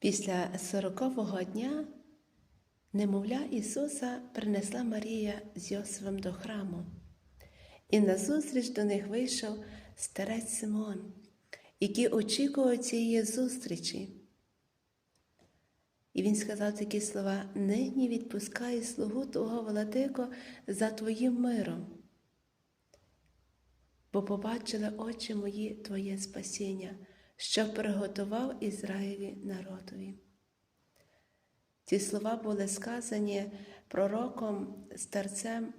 Після сорокового дня немовля Ісуса принесла Марія з Йосифом до храму, і назустріч до них вийшов старець Симон, який очікував цієї зустрічі. І він сказав такі слова: нині відпускаю слугу Твого владико за Твоїм миром, бо побачили очі мої Твоє спасіння, що приготував Ізраїлі народові. Ці слова були сказані пророком старцем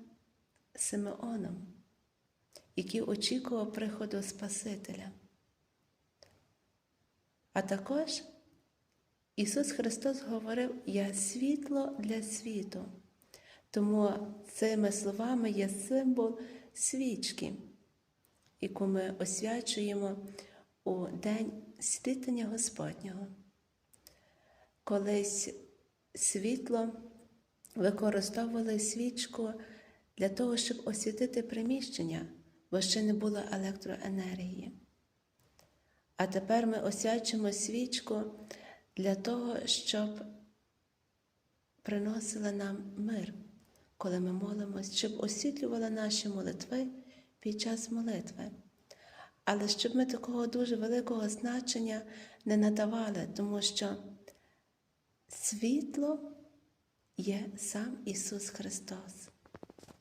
Симеоном, який очікував приходу Спасителя. А також Ісус Христос говорив: Я світло для світу. Тому цими словами є символ свічки, яку ми освячуємо у День світання Господнього. Колись світло використовували свічку для того, щоб освітити приміщення, бо ще не було електроенергії. А тепер ми освячуємо свічку для того, щоб приносила нам мир, коли ми молимось, щоб освітлювала наші молитви під час молитви. Але щоб ми такого дуже великого значення не надавали, тому що світло є сам Ісус Христос.